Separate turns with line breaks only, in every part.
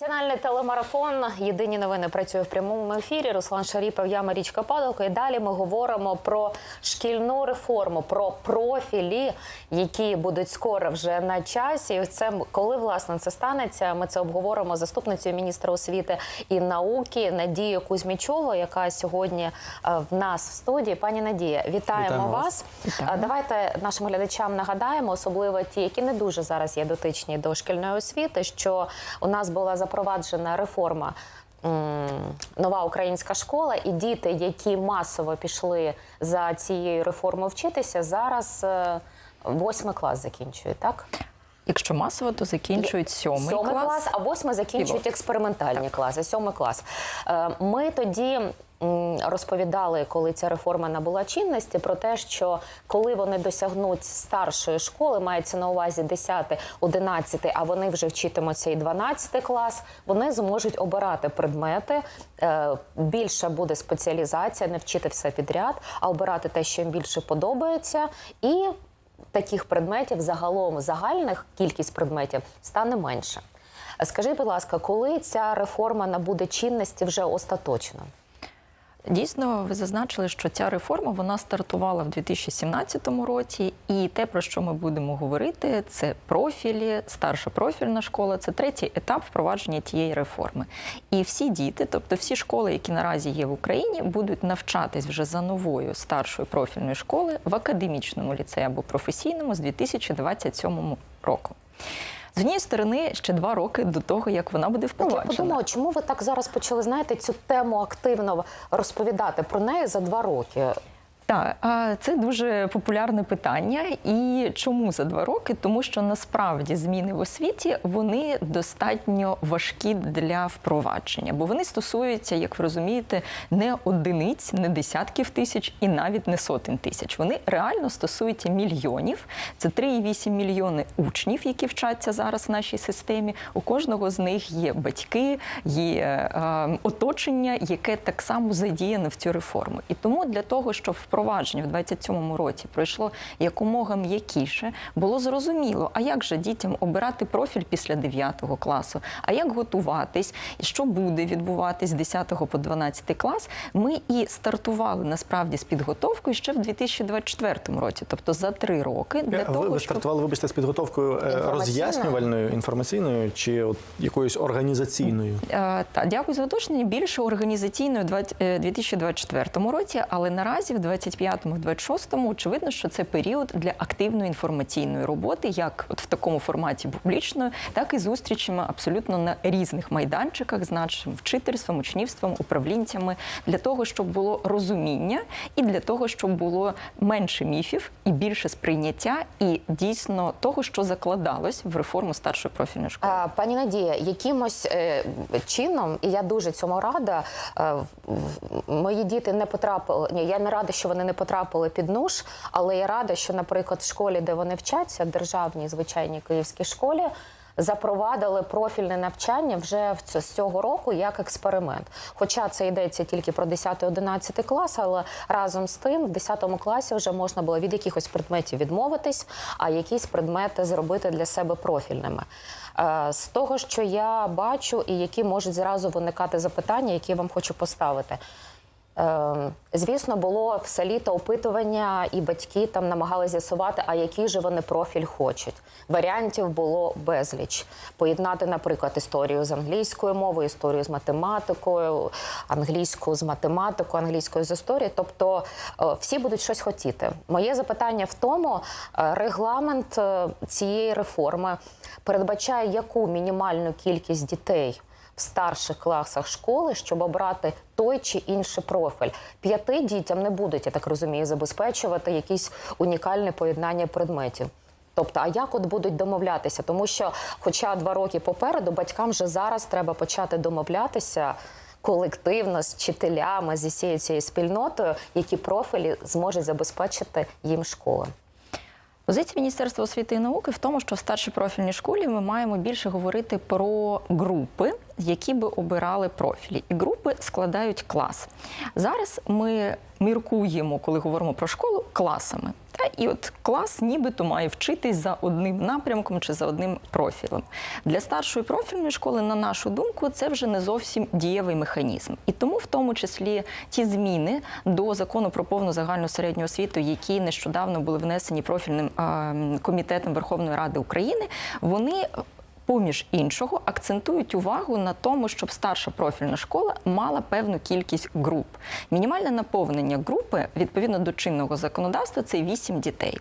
Національний телемарафон Єдині новини працює в прямому ефірі. Руслан Шаріпов, я Марічка Падалко. І далі ми говоримо про шкільну реформу, про профілі, які будуть скоро вже на часі. І це коли власне це станеться. Ми це обговоримо з заступницею міністра освіти і науки Надією Кузьмічовою, яка сьогодні е, в нас в студії. Пані Надія, вітаємо,
Вітаємо
вас. Е, Давайте нашим глядачам нагадаємо, особливо ті, які не дуже зараз є дотичні до шкільної освіти, що у нас була запроваджена реформа. Нова українська школа, і діти, які масово пішли за цією реформою вчитися, зараз е, восьмий клас закінчують, так?
Якщо масово, то закінчують сьомий,
Сьомий
клас.
клас, а восьмий закінчують
експериментальні
експериментальні класи. Сьомий клас. Е, Ми тоді розповідали, коли ця реформа набула чинності, про те, що коли вони досягнуть старшої школи, мається на увазі 10, 11, а вони вже вчитимуться і 12 клас, вони зможуть обирати предмети. Е, Більша буде спеціалізація, не вчити все підряд, а обирати те, що їм більше подобається, і таких предметів загалом загальних кількість предметів стане менше. Скажіть, будь ласка, коли ця реформа набуде чинності вже остаточно?
Дійсно, ви зазначили, що ця реформа вона стартувала в 2017 році, і те, про що ми будемо говорити, це профілі, старша профільна школа, це третій етап впровадження тієї реформи. І всі діти, тобто всі школи, які наразі є в Україні, будуть навчатись вже за новою старшою профільною школи в академічному ліцеї або професійному з 2027 року. З однієї сторони, ще два роки до того, як вона буде
Так я подумала, чому ви так зараз почали знаєте цю тему активно розповідати про неї за два роки?
Так, це дуже популярне питання. І чому за два роки? Тому що насправді зміни в освіті вони достатньо важкі для впровадження, бо вони стосуються, як ви розумієте, не одиниць, не десятків тисяч і навіть не сотень тисяч. Вони реально стосуються мільйонів. Це 3,8 мільйони учнів, які вчаться зараз в нашій системі. У кожного з них є батьки, є е, оточення, яке так само задіяне в цю реформу. І тому для того, щоб впровадження в 27-му році пройшло якомога м'якіше, було зрозуміло, а як же дітям обирати профіль після 9 класу, а як готуватись, і що буде відбуватись з 10 по 12 клас. Ми і стартували насправді з підготовкою ще в 2024 році, тобто за три роки для
А
того,
ви, ви
щоб
стартували, вибачте, з підготовкою е, роз'яснювальною, інформаційною чи от якоюсь організаційною?
Е, Та дякую за уточнення. Більше організаційною в 20- е, 2024 році, але наразі в 25-26 очевидно, що це період для активної інформаційної роботи, як от в такому форматі публічної, так і зустрічами абсолютно на різних майданчиках з нашим вчительством, учнівством, управлінцями для того, щоб було розуміння, і для того, щоб було менше міфів і більше сприйняття, і дійсно того, що закладалось в реформу старшої профільної школи.
А, Пані Надія, якимось е, чином, і я дуже цьому рада. е, в- в- мої діти не потрапили. Ні, я не рада, що вони не потрапили під нож, але я рада, що, наприклад, в школі, де вони вчаться, державній звичайній київській школі. Запровадили профільне навчання вже в ц- з цього року як експеримент. Хоча це йдеться тільки про 10-11 клас, але разом з тим в 10 класі вже можна було від якихось предметів відмовитись, а якісь предмети зробити для себе профільними. Е, З того, що я бачу, і які можуть зразу виникати запитання, які я вам хочу поставити. Е, Звісно, було все літо опитування, і батьки там намагалися з'ясувати, а який же вони профіль хочуть. Варіантів було безліч. Поєднати, наприклад, історію з англійською мовою, історію з математикою, англійську з математикою, англійською з історією. Тобто е, всі будуть щось хотіти. Моє запитання в тому, е, регламент е, цієї реформи передбачає яку мінімальну кількість дітей в старших класах школи, щоб обрати той чи інший профіль. П'яти дітям не будуть, я так розумію, забезпечувати якісь унікальне поєднання предметів. Тобто, а як от будуть домовлятися? Тому що, хоча два роки попереду, батькам вже зараз треба почати домовлятися колективно з вчителями, зі всією цією спільнотою, які профілі зможуть забезпечити їм школа.
Позиція Міністерства освіти і науки в тому, що в старшій профільній школі ми маємо більше говорити про групи, які би обирали профілі, і групи складають клас. Зараз ми міркуємо, коли говоримо про школу, класами. Та і от клас нібито має вчитись за одним напрямком чи за одним профілем. Для старшої профільної школи, на нашу думку, це вже не зовсім дієвий механізм. І тому, в тому числі, ті зміни до закону про повну загальну середню освіту, які нещодавно були внесені профільним комітетом Верховної Ради України, вони поміж іншого акцентують увагу на тому, щоб старша профільна школа мала певну кількість груп. Мінімальне наповнення групи відповідно до чинного законодавства це 8 дітей.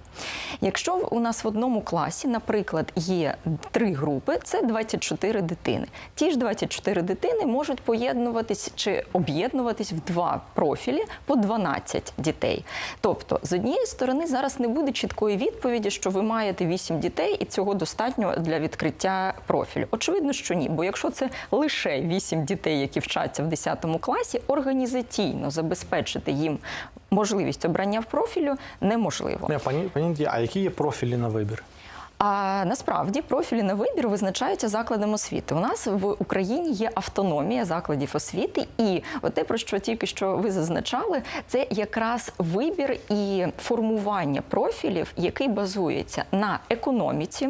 Якщо у нас в одному класі, наприклад, є три групи, це 24 дитини. Ті ж 24 дитини можуть поєднуватись чи об'єднуватись в два профілі по 12 дітей. Тобто, з однієї сторони, зараз не буде чіткої відповіді, що ви маєте 8 дітей, і цього достатньо для відкриття профілю. Очевидно, що ні. Бо якщо це лише 8 дітей, які вчаться в 10 класі, організаційно забезпечити їм можливість обрання в профілю неможливо.
Не, пані, пані а які є профілі на вибір?
А насправді профілі на вибір визначаються закладом освіти. У нас в Україні є автономія закладів освіти, і те, про що тільки що ви зазначали, це якраз вибір і формування профілів, який базується на економіці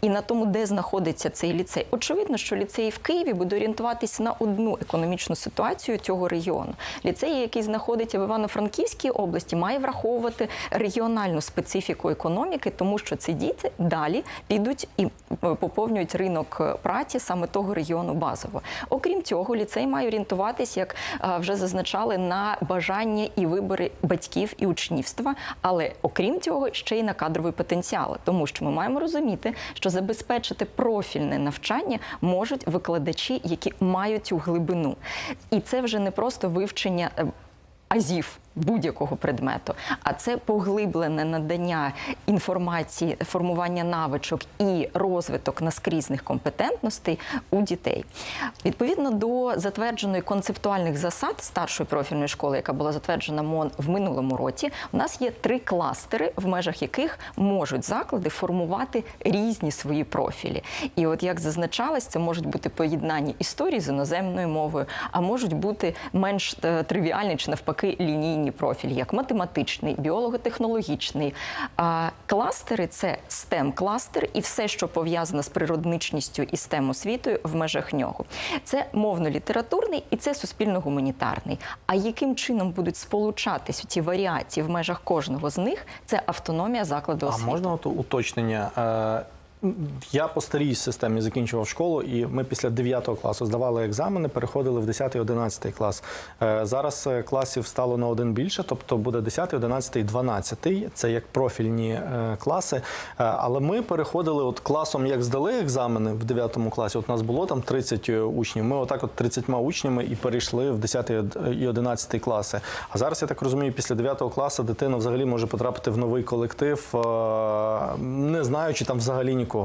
і на тому, де знаходиться цей ліцей. Очевидно, що ліцей в Києві буде орієнтуватись на одну економічну ситуацію цього регіону. Ліцей, який знаходиться в Івано-Франківській області, має враховувати регіональну специфіку економіки, тому що ці діти далі підуть і поповнюють ринок е, праці саме того регіону базово. Окрім цього, ліцей має орієнтуватись, як е, вже зазначали, на бажання і вибори батьків і учнівства, але окрім цього, ще й на кадровий потенціал, тому що ми маємо розуміти, що забезпечити профільне навчання можуть викладачі, які мають цю глибину, і це вже не просто вивчення. е, Азів будь-якого предмету, а це поглиблене надання інформації, формування навичок і розвиток наскрізних компетентностей у дітей. Відповідно до затвердженої концептуальних засад старшої профільної школи, яка була затверджена МОН в минулому році, у нас є три кластери, в межах яких можуть заклади формувати різні свої профілі. І от як зазначалось, це можуть бути поєднання історії з іноземною мовою, а можуть бути менш е, тривіальні чи навпаки лінійні профілі, як математичний, біолого-технологічний. А кластери це stem кластер і все, що пов'язано з природничністю і stem освітою в межах нього. Це мовно-літературний і це суспільно-гуманітарний. А яким чином будуть сполучатись ці варіації в межах кожного з них? Це автономія закладу
А можна от уточнення? Я по старій системі закінчував школу, і ми після 9 класу здавали екзамени, переходили в 10-11 клас. Е, Зараз е, класів стало на один більше, тобто буде 10, 11, 12. Це як профільні е, класи. Але ми переходили от класом, як здали екзамени в 9 класі. От нас було там 30 учнів. Ми отак от 30 учнями і перейшли в 10 і 11 класи. А зараз я так розумію, після 9 класу дитина взагалі може потрапити в новий колектив, не знаючи там взагалі нікого.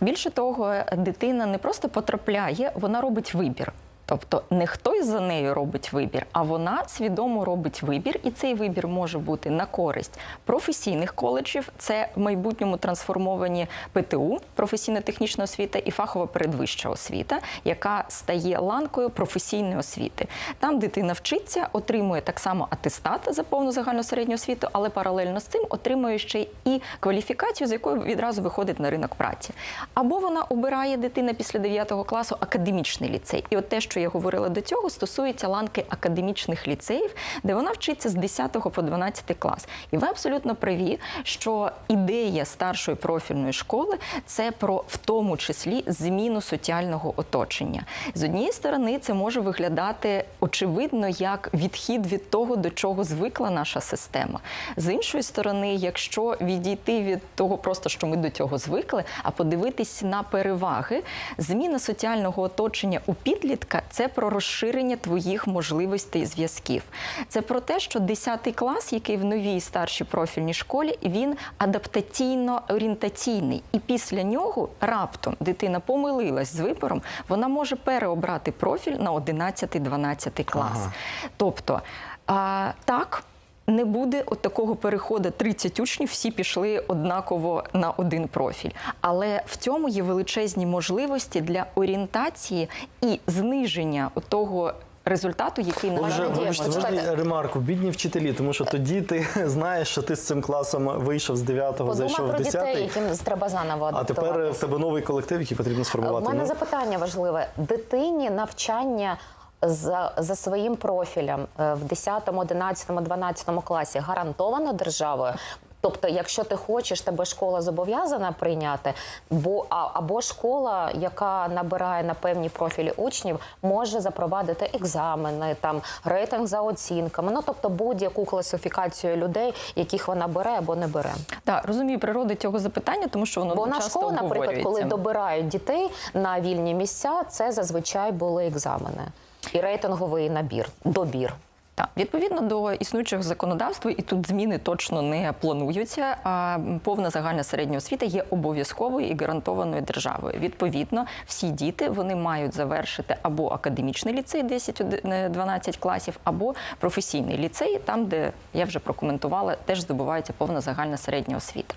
Більше того, дитина не просто потрапляє, вона робить вибір. Тобто не хтось за нею робить вибір, а вона свідомо робить вибір, і цей вибір може бути на користь професійних коледжів. Це в майбутньому трансформовані ПТУ, професійно-технічна освіта і фахова передвища освіта, яка стає ланкою професійної освіти. Там дитина вчиться, отримує так само атестат за повну загальну середню освіту, але паралельно з цим отримує ще і кваліфікацію, з якою відразу виходить на ринок праці. Або вона обирає дитина після 9 класу академічний ліцей. І от те, що я говорила до цього, стосується ланки академічних ліцеїв, де вона вчиться з 10 по 12 клас. І ви абсолютно праві, що ідея старшої профільної школи це про в тому числі зміну соціального оточення. З однієї сторони, це може виглядати очевидно як відхід від того, до чого звикла наша система. З іншої сторони, якщо відійти від того, просто що ми до цього звикли, а подивитись на переваги, зміна соціального оточення у підлітка це про розширення твоїх можливостей зв'язків. Це про те, що 10 клас, який в новій старшій профільній школі, він адаптаційно орієнтаційний. І після нього раптом дитина помилилась з вибором, вона може переобрати профіль на 11-12 клас.
Ага.
Тобто, а, так. Не буде от такого переходу. 30 учнів, всі пішли однаково на один профіль. Але в цьому є величезні можливості для орієнтації і зниження того результату, який на жаль,
вибачте, можна ремарку, бідні вчителі, тому що тоді ти знаєш, що ти з цим класом вийшов з 9-го, зайшов в
про
10
дітей, яким треба заново
а тепер в тебе новий колектив, який потрібно
У
сформувати.
мене
Ну,
запитання важливе. Дитині навчання за, за своїм профілем е, в 10, 11, 12 класі гарантовано державою. Тобто, якщо ти хочеш, тебе школа зобов'язана прийняти, бо або школа, яка набирає на певні профілі учнів, може запровадити екзамени, там рейтинг за оцінками. Ну тобто будь-яку класифікацію людей, яких вона бере або не бере.
Так, розумію природи цього запитання, тому що воно
Бо на школу, наприклад, коли добирають дітей на вільні місця, це зазвичай були екзамени і рейтинговий набір, добір.
Так, відповідно до існуючих законодавств, і тут зміни точно не плануються. А повна загальна середня освіта є обов'язковою і гарантованою державою. Відповідно, всі діти вони мають завершити або академічний ліцей 10-12 класів, або професійний ліцей, там, де я вже прокоментувала, теж здобувається повна загальна середня освіта.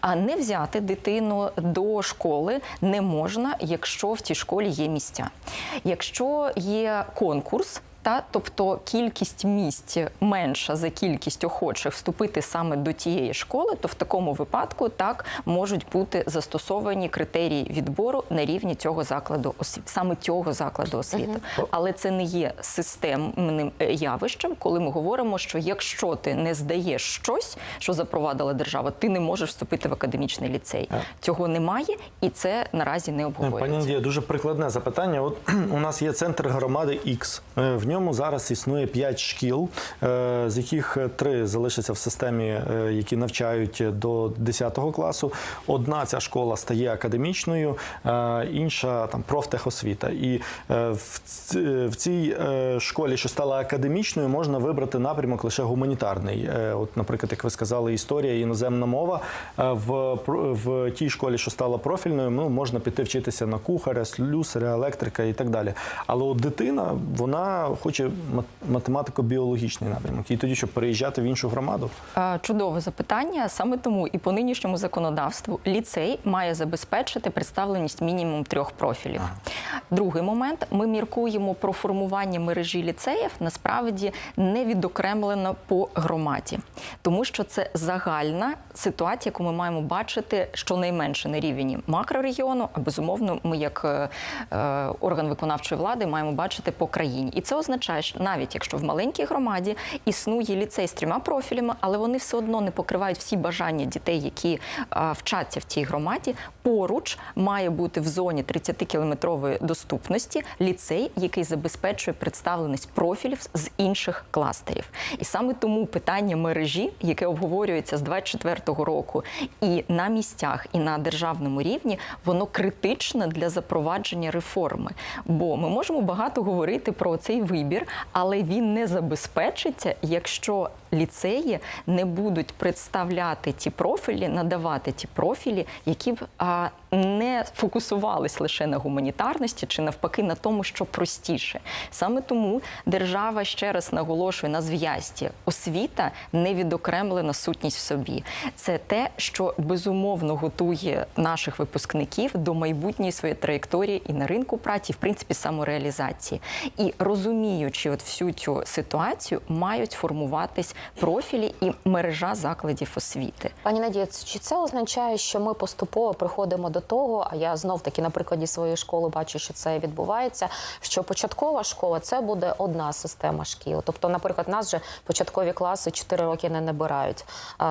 А не взяти дитину до школи не можна, якщо в цій школі є місця. Якщо є конкурс. Та тобто кількість місць менша за кількість охочих вступити саме до тієї школи, то в такому випадку так можуть бути застосовані критерії відбору на рівні цього закладу освіти, саме цього закладу освіти. Але це не є системним е, явищем, коли ми говоримо, що якщо ти не здаєш щось, що запровадила держава, ти не можеш вступити в академічний ліцей. Цього немає, і це наразі не
Пані. Надія, дуже прикладне запитання. От у нас є центр громади X. Е, В ньому зараз існує 5 шкіл, е, з яких 3 залишаться в системі, е, які навчають до 10 класу. Одна ця школа стає академічною, е, інша там профтехосвіта. І в цій школі, що стала академічною, можна вибрати напрямок лише гуманітарний. От, наприклад, як ви сказали, історія іноземна мова. В, в тій школі, що стала профільною, ну, можна піти вчитися на кухаря, слюсаря, електрика і так далі. Але от дитина, вона хоче математико-біологічний напрямок. І тоді, щоб переїжджати в іншу громаду.
Чудове запитання. Саме тому і по нинішньому законодавству ліцей має забезпечити представленість мінімум трьох профілів. Другий момент ми міркуємо про формування мережі ліцеїв насправді не відокремлено по громаді, тому що це загальна ситуація, яку ми маємо бачити щонайменше на рівні макрорегіону, а безумовно, ми як е, е, орган виконавчої влади маємо бачити по країні. І це означає, що навіть якщо в маленькій громаді існує ліцей з трьома профілями, але вони все одно не покривають всі бажання дітей, які вчаться в цій громаді. Поруч має бути в зоні 30-кілометрової доступності ліцей, який забезпечує представленість профілів з інших кластерів. І саме тому питання мережі, яке обговорюється з 24-го року, і на місцях, і на державному рівні, воно критичне для запровадження реформи. Бо ми можемо багато говорити про цей вибір, але він не забезпечиться, якщо ліцеї не будуть представляти ті профілі, надавати ті профілі, які б а, не фокусувались лише на гуманітарності чи навпаки на тому, що простіше. Саме тому держава ще раз наголошує на зв'язці. Освіта не відокремлена сутність в собі. Це те, що безумовно готує наших випускників до майбутньої своєї траєкторії і на ринку праці, і, в принципі, самореалізації. І розуміючи от всю цю ситуацію, мають формуватись профілі і мережа закладів освіти.
Пані Надія, чи це означає, що ми поступово приходимо до того, а я знов таки на прикладі своєї школи бачу, що це відбувається. Що початкова школа це буде одна система шкіл. Тобто, наприклад, нас вже початкові класи 4 роки не набирають.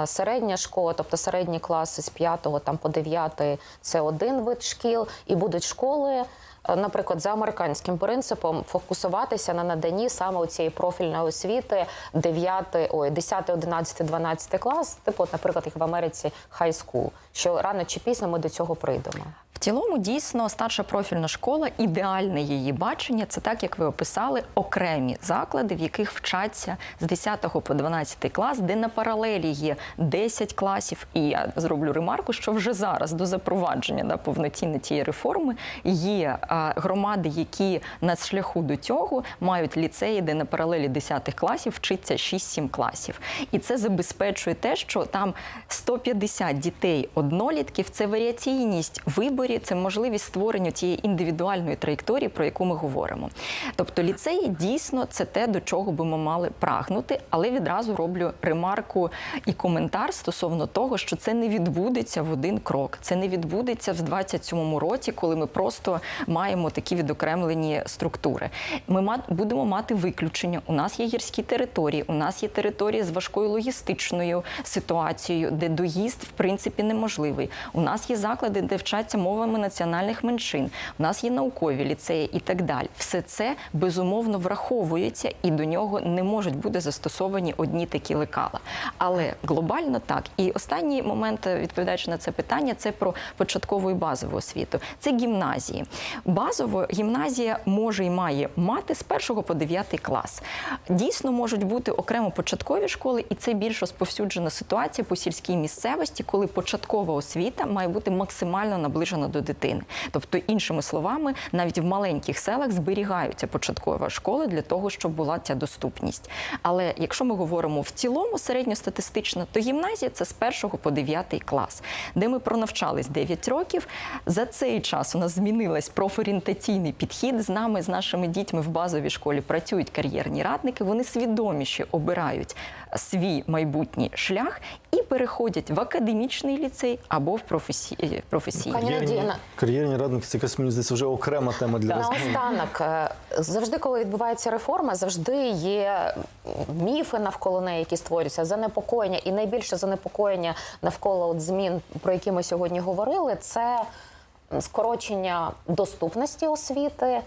Середня школа, тобто середні класи з 5 там по 9 – це один вид шкіл, і будуть школи. Е, Наприклад, за американським принципом фокусуватися на наданні саме цієї профільної освіти 9, ой, 10, 11, 12 клас, типу, наприклад, як в Америці high school, що рано чи пізно ми до цього прийдемо.
Цілому дійсно старша профільна школа, ідеальне її бачення. Це так, як ви описали, окремі заклади, в яких вчаться з 10 по 12 клас, де на паралелі є 10 класів. І я зроблю ремарку, що вже зараз до запровадження да, повноцінно тієї реформи є громади, які на шляху до цього мають ліцеї, де на паралелі 10 класів вчиться 6-7 класів. І це забезпечує те, що там 150 дітей однолітків це варіаційність виборів траєкторії це можливість створення тієї індивідуальної траєкторії, про яку ми говоримо. Тобто ліцеї дійсно це те, до чого би ми мали прагнути, але відразу роблю ремарку і коментар стосовно того, що це не відбудеться в один крок. Це не відбудеться в 27-му році, коли ми просто маємо такі відокремлені структури. Ми будемо мати виключення. У нас є гірські території, у нас є території з важкою логістичною ситуацією, де доїзд в принципі неможливий. У нас є заклади, де вчаться мовами національних меншин. У нас є наукові ліцеї і так далі. Все це безумовно враховується, і до нього не можуть бути застосовані одні такі лекала. Але глобально так. І останній момент, відповідаючи на це питання, це про початкову і базову освіту. Це гімназії. Базово гімназія може і має мати з 1 по 9 клас. Дійсно можуть бути окремо початкові школи, і це більш розповсюджена ситуація по сільській місцевості, коли початкова освіта має бути максимально наближена до дитини. Тобто, іншими словами, навіть в маленьких селах зберігаються початкова школа для того, щоб була ця доступність. Але якщо ми говоримо в цілому середньостатистично, то гімназія це з 1 по 9 клас, де ми пронавчались 9 років. За цей час у нас змінилась профорієнтаційний підхід. З нами, з нашими дітьми в базовій школі працюють кар'єрні радники. Вони свідоміше обирають свій майбутній шлях і переходять в академічний ліцей або в професій... професійний.
Пані
кар'єрні радники це якась, мені здається, вже окрема тема для розмови.
Наостанок, е, завжди, коли відбувається реформа, завжди є міфи навколо неї, які створюються, занепокоєння, і найбільше занепокоєння навколо от змін, про які ми сьогодні говорили, це скорочення доступності освіти.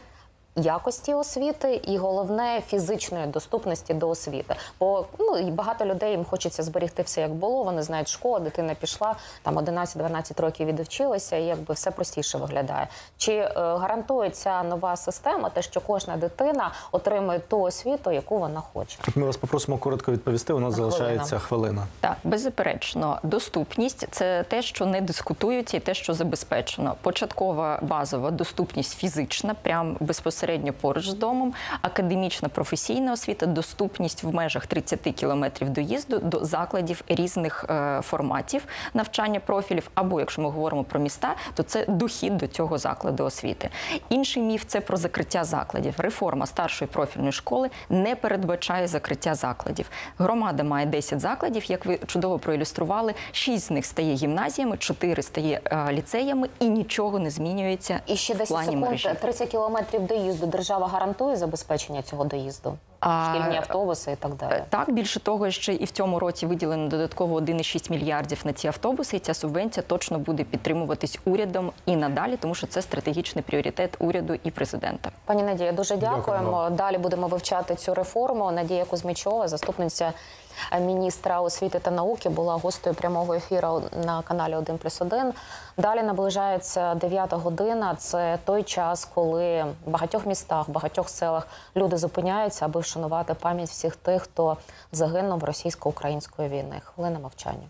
Якості освіти і головне фізичної доступності до освіти. Бо ну і багато людей їм хочеться зберегти все як було. Вони знають, школа, дитина пішла там 11-12 років відвчилася, і якби все простіше виглядає. Чи е, гарантує ця нова система те, що кожна дитина отримує ту освіту, яку вона хоче?
Ми вас попросимо коротко відповісти. У нас
Хвилина.
залишається хвилина.
Так, беззаперечно, доступність це те, що не дискутується, і те, що забезпечено. Початкова базова доступність фізична, прям безпосередньо поруч з домом, академічна професійна освіта, доступність в межах 30 кілометрів доїзду до закладів різних е, форматів навчання профілів. Або якщо ми говоримо про міста, то це дохід до цього закладу освіти. Інший міф це про закриття закладів. Реформа старшої профільної школи не передбачає закриття закладів. Громада має 10 закладів, як ви чудово проілюстрували. 6 з них стає гімназіями, 4 стає е, ліцеями, і нічого не змінюється
І ще
в
10 секунд,
мережі.
30 кілометрів доїзду. Держава гарантує забезпечення цього доїзду, шкільні автобуси і так далі.
Е, Так, більше того, ще і в цьому році виділено додатково 1,6 мільярдів на ці автобуси. І ця субвенція точно буде підтримуватись урядом і надалі, тому що це стратегічний пріоритет уряду і президента.
Пані Надія, дуже дякуємо.
вам.
Далі будемо вивчати цю реформу. Надія Кузьмічова, заступниця е, міністра освіти та науки, була гостею прямого ефіру на каналі 1 плюс 1. Далі наближається 9 година. Це той час, коли в багатьох містах, в багатьох селах люди зупиняються, аби вшанувати пам'ять всіх тих, хто загинув в російсько-української війни. Хвилина мовчання.